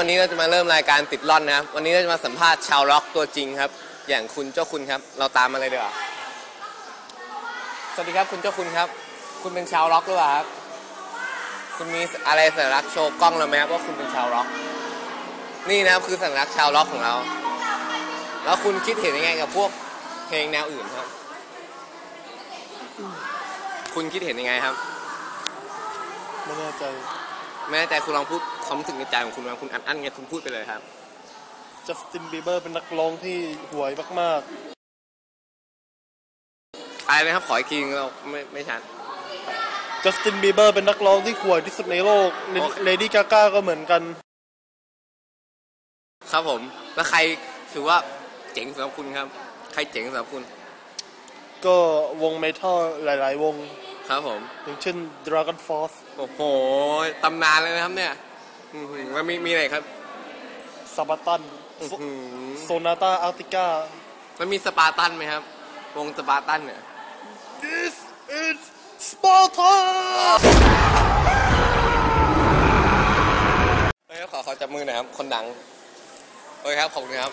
วันนี้เราจะมาเริ่มรายการติดล่อนนะครับ วันนี้เราจะมาสัมภาษณ์ชาวร็อกตัวจริงครับ อย่างคุณเจ้าคุณครับ เราตามมาเลยเดีกว่าสวัสดีครับคุณเจ้าคุณครับ คุณเป็นชาวร็อกหรือเปล่าครับ คุณมีอะไรสัญลักษณ์โชว์กล้องเราไหมครับว่าคุณเป็นชาวร็อก นี่นะครับคือสัญลักษณ์ชาวร็อกของเรา แล้วคุณคิดเห็นยังไงกับพวกเพลงแนวอื่นครับ คุณคิดเห็นยังไงครับ ไม่แน่ใจ ไม่แน่ใจคุณลองพูดความรู้สึกในใจของคุณมาคุณอัดอั้นไงคุณพูดไปเลยครับ จัสตินบีเบอร์เป็นนักร้องที่ห่วยมากอะไรนะครับขออีกทีนึงเราไม่ไม่ชัด ๆ จัสตินบีเบอร์เป็นนักร้องที่ห่วยที่สุดในโลก โอเค เลดี้กาก้าก็เหมือนกัน ครับผม แล้วใครถือว่าเจ๋งสำหรับคุณครับ ใครเจ๋งสำหรับคุณ ก็วงเมทัลหลาย ๆ วง ครับผม อย่างเช่น Dragon Force โอ้โหตำนานเลยนะครับเนี่ยอื้อหือแล้วมีมีอะไรครับซาบาตันอื้อหือโซนาตาอาร์ติก้ามันมีสปาร์ตันไหมครับ วงสปาร์ตันเนี่ย This is Sparta เฮ้ยขอขอจับมือหน่อยครับ คนดังโอเคครับขอบคุณครับ